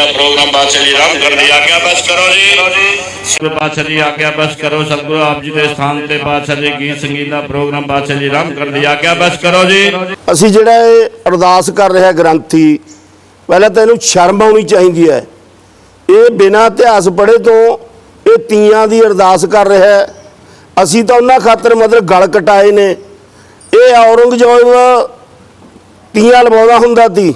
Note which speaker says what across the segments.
Speaker 1: ਦਾ programme ਬਾਦਸ਼ਾਹ ਜੀ ਰਾਮ ਕਰਨ ਦੀ ਆਗਿਆ ਬਸ ਕਰੋ ਜੀ। ਬਾਦਸ਼ਾਹ ਜੀ ਆਗਿਆ ਬਸ ਕਰੋ। ਸਤਿਗੁਰੂ ਆਪ ਜੀ ਦੇ ਸਥਾਨ ਤੇ ਬਾਦਸ਼ਾਹ ਜੀ ਗੀਤ ਸੰਗੀਤ ਦਾ ਪ੍ਰੋਗਰਾਮ ਬਾਦਸ਼ਾਹ ਜੀ ਰਾਮ ਕਰਨ ਦੀ ਆਗਿਆ ਬਸ ਕਰੋ ਜੀ।
Speaker 2: ਅਸੀਂ ਜਿਹੜਾ ਇਹ ਅਰਦਾਸ ਕਰ ਰਿਹਾ ਗ੍ਰੰਥੀ ਪਹਿਲਾਂ ਤਾਂ ਇਹਨੂੰ ਸ਼ਰਮ ਆਉਣੀ ਚਾਹੀਦੀ ਹੈ। ਇਹ ਬਿਨਾਂ ਇਤਿਹਾਸ ਪੜ੍ਹੇ ਤੋਂ ਇਹ ਤੀਆਂ ਦੀ ਅਰਦਾਸ ਕਰ ਰਿਹਾ ਹੈ। ਅਸੀਂ ਤਾਂ ਉਹਨਾਂ ਖਾਤਰ ਮਤਲਬ ਗਲ ਕਟਾਏ ਨੇ। ਇਹ ਔਰੰਗਜ਼ੇਬ ਤੀਆਂ ਲਵਾਉਂਦਾ ਹੁੰਦਾ ਸੀ।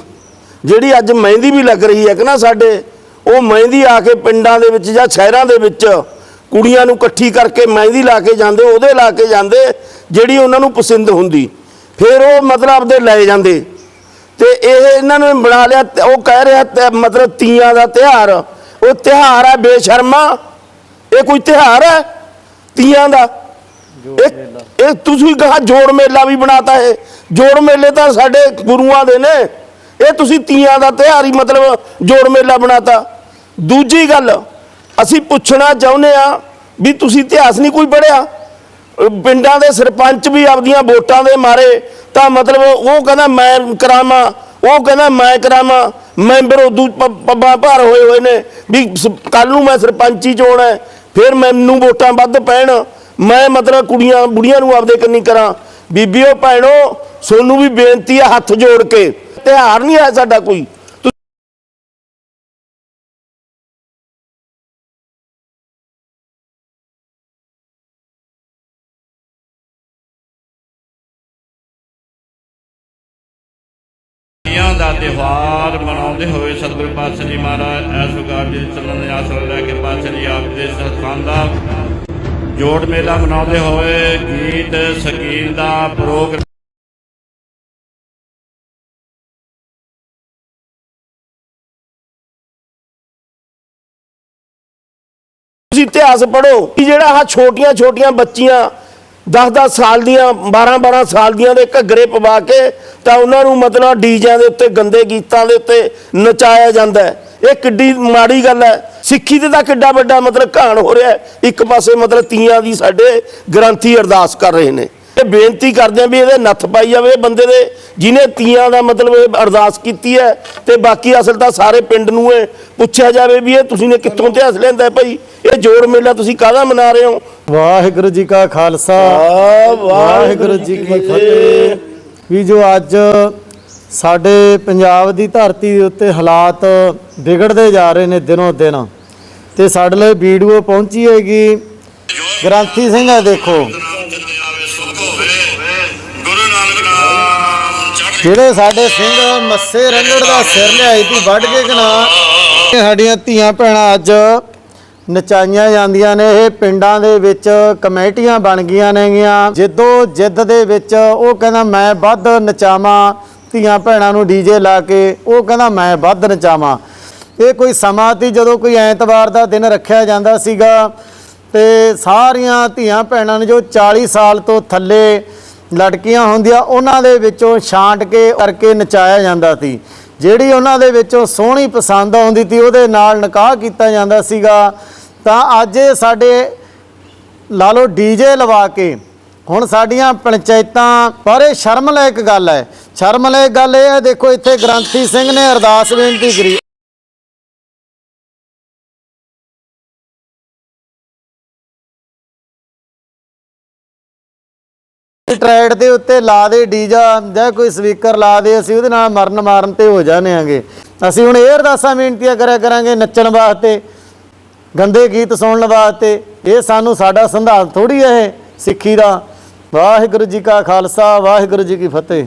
Speaker 2: ਜਿਹੜੀ ਅੱਜ ਮਹਿੰਦੀ ਵੀ ਲੱਗ ਰਹੀ ਹੈ ਕਿ ਨਾ ਸਾਡੇ ਉਹ ਮਹਿੰਦੀ ਆ ਕੇ ਪਿੰਡਾਂ ਦੇ ਵਿੱਚ ਜਾਂ ਸ਼ਹਿਰਾਂ ਦੇ ਵਿੱਚ ਕੁੜੀਆਂ ਨੂੰ ਇਕੱਠੀ ਕਰਕੇ ਮਹਿੰਦੀ ਲਾ ਕੇ ਜਾਂਦੇ ਉਹਦੇ ਲਾ ਕੇ ਜਾਂਦੇ ਜਿਹੜੀ ਉਹਨਾਂ ਨੂੰ ਪਸੰਦ ਹੁੰਦੀ। ਫਿਰ ਉਹ ਮਤਲਬ ਆਪਦੇ ਲੈ ਜਾਂਦੇ। ਤੇ ਇਹ ਇਹਨਾਂ ਨੇ ਬਣਾ ਲਿਆ ਉਹ ਕਹਿ ਰਿਹਾ ਤੇ ਮਤਲਬ ਤੀਆਂ ਦਾ ਤਿਹਾਰ ਉਹ ਤਿਹਾਰ ਹੈ ਬੇਸ਼ਰਮਾ। ਇਹ ਕੋਈ ਤਿਹਾਰ ਹੈ? ਤੀਆਂ ਦਾ? ਇਹ ਇਹ ਤੁਸੀਂ ਕਹਾ ਜੋੜ ਮੇਲਾ ਵੀ ਬਣਾਤਾ ਹੈ ਜੋੜ ਮੇਲੇ ਤਾਂ ਸਾਡੇ ਗੁਰੂਆਂ ਦੇ ਨੇ। ਇਹ ਤੁਸੀਂ ਤੀਆਂ ਦਾ ਤਿਉਹਾਰ ਹੀ ਮਤਲਬ ਜੋੜ ਮੇਲਾ ਬਣਾਤਾ। ਦੂਜੀ ਗੱਲ ਅਸੀਂ ਪੁੱਛਣਾ ਚਾਹੁੰਦੇ ਆ ਵੀ ਤੁਸੀਂ ਇਤਿਹਾਸ ਨਹੀਂ ਕੋਈ ਪੜਿਆ ਪਿੰਡਾਂ ਦੇ ਸਰਪੰਚ ਵੀ ਆਪਦੀਆਂ ਵੋਟਾਂ ਦੇ ਮਾਰੇ ਤਾਂ ਮਤਲਬ ਉਹ ਕਹਿੰਦਾ ਮੈਂ ਕਰਾਵਾਂ ਉਹ ਕਹਿੰਦਾ ਮੈਂ ਕਰਾਵਾਂ ਮੈਂਬਰ ਉਦੋਂ ਪ- ਪੱਬਾਂ ਭਾਰ ਹੋਏ ਹੋਏ ਨੇ ਵੀ ਕੱਲ ਨੂੰ ਮੈਂ ਸਰਪੰਚੀ ਚੋਣ ਹੈ, ਫਿਰ ਮੈਨੂੰ ਵੋਟਾਂ ਵੱਧ ਪੈਣ ਮੈਂ ਮਤਲਬ ਕੁੜੀਆਂ ਬੁੜੀਆਂ ਨੂੰ ਆਪਦੇ ਕੰਨੀ ਕਰਾਂ। ਬੀਬੀਓ ਭੈਣੋ ਸੋਨੂੰ ਵੀ ਬੇਨਤੀ ਹੈ ਹੱਥ ਜੋੜ ਕੇ ਤਿਉਹਾਰ ਨਹੀਂ ਹੈ ਸਾਡਾ ਕੋਈ।
Speaker 1: ਦਾ ਤਿਉਹਾਰ ਮਨਾਉਂਦੇ ਹੋਏ ਸਤਿਗੁਰੂ ਪਾਤਸ਼ਾਹ ਜੀ ਮਹਾਰਾਜ ਐਸ ਪ੍ਰਕਾਰ ਜੀ ਚੰਨਨ ਦੇ ਆਸਣ ਲੈ ਕੇ ਪਾਤਸ਼ਾਹ ਜੀ ਆਪ ਜੀ ਦੇ ਸਥਾਨ ਦਾ ਜੋੜ ਮੇਲਾ ਮਨਾਉਂਦੇ ਹੋਏ ਗੀਤ, ਸੰਗੀਤ ਦਾ ਪ੍ਰੋਗਰਾਮ
Speaker 2: ਇਤਿਹਾਸ ਪੜੋ ਕਿ ਜਿਹੜਾ ਆਹ ਛੋਟੀਆਂ ਛੋਟੀਆਂ ਬੱਚੀਆਂ 10-10 ਸਾਲ ਦੀਆਂ 12-12 ਸਾਲ ਦੀਆਂ ਦੇ ਘੱਗਰੇ ਪਵਾ ਕੇ ਤਾਂ ਉਹਨਾਂ ਨੂੰ ਮਤਲਬ ਡੀਜਿਆਂ ਦੇ ਉੱਤੇ, ਗੰਦੇ ਗੀਤਾਂ ਦੇ ਉੱਤੇ ਨਚਾਇਆ ਜਾਂਦਾ ਇਹ ਕਿੱਡੀ ਮਾੜੀ ਗੱਲ ਹੈ। ਸਿੱਖੀ ਤੇ ਤਾਂ ਕਿੱਡਾ ਵੱਡਾ ਮਤਲਬ ਘਾਣ ਹੋ ਰਿਹਾ ਇੱਕ ਪਾਸੇ ਮਤਲਬ ਤੀਆਂ ਦੀ ਸਾਡੇ ਗ੍ਰੰਥੀ ਅਰਦਾਸ ਕਰ ਰਹੇ ਨੇ। ਇਹ ਬੇਨਤੀ ਕਰਦੇ ਆ ਵੀ ਇਹਦੇ ਨੱਥ ਪਾਈ ਜਾਵੇ ਬੰਦੇ ਦੇ, ਜਿਹਨੇ ਤੀਆਂ ਦਾ ਮਤਲਬ ਇਹ ਅਰਦਾਸ ਕੀਤੀ ਹੈ ਤੇ ਬਾਕੀ ਅਸਲ ਤਾਂ ਸਾਰੇ ਪਿੰਡ ਨੂੰ ਇਹ ਪੁੱਛਿਆ ਜਾਵੇ ਵੀ ਇਹ ਤੁਸੀਂ ਨੇ ਕਿੱਥੋਂ ਇਤਿਹਾਸ ਲੈਂਦਾ ਭਾਈ? ਇਹ ਜੋੜ ਮੇਲਾ ਤੁਸੀਂ ਕਾਹਦਾ ਮਨਾ ਰਹੇ ਹੋ?
Speaker 3: ਵਾਹਿਗੁਰੂ ਜੀ ਕਾ ਖਾਲਸਾ। ਵਾਹਿਗੁਰੂ ਜੀ ਕੀ ਫਤਿਹ। ਵੀ ਜੋ ਅੱਜ ਸਾਡੇ ਪੰਜਾਬ ਦੀ ਧਰਤੀ ਦੇ ਉੱਤੇ ਹਾਲਾਤ ਵਿਗੜਦੇ ਜਾ ਰਹੇ ਨੇ ਦਿਨੋਂ ਦਿਨ ਤੇ ਸਾਡੇ ਲਈ ਵੀਡੀਓ ਪਹੁੰਚੀ ਹੈਗੀ। ਗ੍ਰੰਥੀ ਸਿੰਘ ਆ ਦੇਖੋ। ਜਿਹੜੇ ਸਾਡੇ ਸਿੰਘ ਮੱਸੇ ਰੰਗੜ ਦਾ ਸਿਰ ਲਿਆਈ ਤੀ ਵੱਢ ਕੇ ਕਨਾ ਸਾਡੀਆਂ ਧੀਆਂ ਭੈਣਾਂ ਅੱਜ ਨਚਾਈਆਂ ਜਾਂਦੀਆਂ ਨੇ, ਇਹ ਪਿੰਡਾਂ ਦੇ ਵਿੱਚ ਕਮੇਟੀਆਂ ਬਣ ਗਈਆਂ ਨੇਗੀਆਂ। ਜਿੱਦੋ ਜਿੱਦ ਦੇ ਵਿੱਚ ਉਹ ਕਹਿੰਦਾ, ਮੈਂ ਵੱਧ ਨਚਾਵਾਂ। ਧੀਆਂ ਭੈਣਾਂ ਨੂੰ ਡੀਜੇ ਲਾ ਕੇ ਉਹ ਕਹਿੰਦਾ, ਮੈਂ ਵੱਧ ਨਚਾਵਾਂ। ਇਹ ਕੋਈ ਸਮਾਂ ਤੀ ਜਦੋਂ ਕੋਈ ਐਤਵਾਰ ਦਾ ਦਿਨ ਰੱਖਿਆ ਜਾਂਦਾ ਸੀਗਾ ਤੇ ਸਾਰੀਆਂ ਧੀਆਂ ਭੈਣਾਂ ਨੇ ਜੋ 40 ਸਾਲ ਤੋਂ ਥੱਲੇ ਲੜਕੀਆਂ ਹੁੰਦੀਆਂ, ਉਹਨਾਂ ਦੇ ਵਿੱਚੋਂ ਛਾਂਟ ਕੇ ਕਰਕੇ ਨਚਾਇਆ ਜਾਂਦਾ ਸੀ। ਜਿਹੜੀ ਉਹਨਾਂ ਦੇ ਵਿੱਚੋਂ ਸੋਹਣੀ ਪਸੰਦ ਆਉਂਦੀ ਸੀ ਉਹਦੇ ਨਾਲ ਨਿਕਾਹ ਕੀਤਾ ਜਾਂਦਾ ਸੀਗਾ। ਤਾਂ ਅੱਜ ਸਾਡੇ ਲਾ ਲਓ ਡੀਜੇ ਲਵਾ ਕੇ ਹੁਣ ਸਾਡੀਆਂ ਪੰਚਾਇਤਾਂ ਪਰ ਇਹ ਸ਼ਰਮ ਸ਼ਰਮਨਾਇਕ ਗੱਲ ਹੈ। ਸ਼ਰਮ ਸ਼ਰਮਨਾਇਕ ਗੱਲ ਇਹ ਹੈ, ਦੇਖੋ ਇੱਥੇ ਗ੍ਰੰਥੀ ਸਿੰਘ ਨੇ ਅਰਦਾਸ ਬੇਨਤੀ ਕਰੀ। ਟਰੈਡ ਦੇ ਉੱਤੇ ਲਾ ਦੇ, ਡੀਜਾ ਜਾਂ ਕੋਈ ਸਪੀਕਰ ਲਾ ਦੇ, ਅਸੀਂ ਉਹਦੇ ਨਾਲ ਮਰਨ ਮਾਰਨ ਤੇ ਹੋ ਜਾਣੇ ਆਂਗੇ ਅਸੀਂ ਹੁਣ ਇਹ ਅਰਦਾਸਾਂ ਬੇਨਤੀਆਂ ਕਰਿਆ ਕਰਾਂਗੇ ਨੱਚਣ ਵਾਸਤੇ, ਗੰਦੇ ਗੀਤ ਸੁਣਨ ਵਾਸਤੇ। ਇਹ ਸਾਨੂੰ ਸਾਡਾ ਸੰਧਾਨ ਥੋੜੀ ਹੈ ਇਹ ਸਿੱਖੀ ਦਾ। ਵਾਹਿਗੁਰੂ ਜੀ ਕਾ ਖਾਲਸਾ, ਵਾਹਿਗੁਰੂ ਜੀ ਕੀ ਫਤਿਹ।